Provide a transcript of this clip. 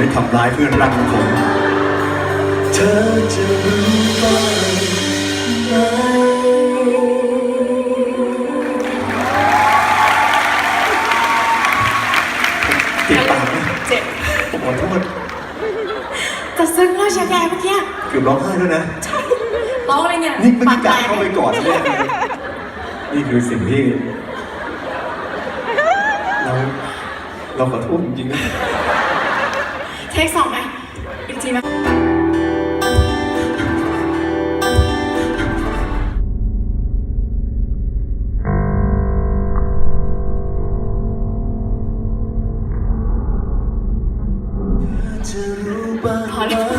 ร้ายเพื่อนรักของผมเธอจะรู้บ้างไหมติดปากไหมเจ็บผมขอโทษจะซึ้งแล้วเชียร์แกเมื่อกี้เกือบร้องไห้ด้วยนะร้องอะไรเนี่ยนี่ไม่ปาได้กแตกะเข้าไปก่อนแน่เลยนี่คือสิ่งที่ เราเราขอโทษจริงๆนะเเทคสองไหมอีกทีไหมพอแล้ว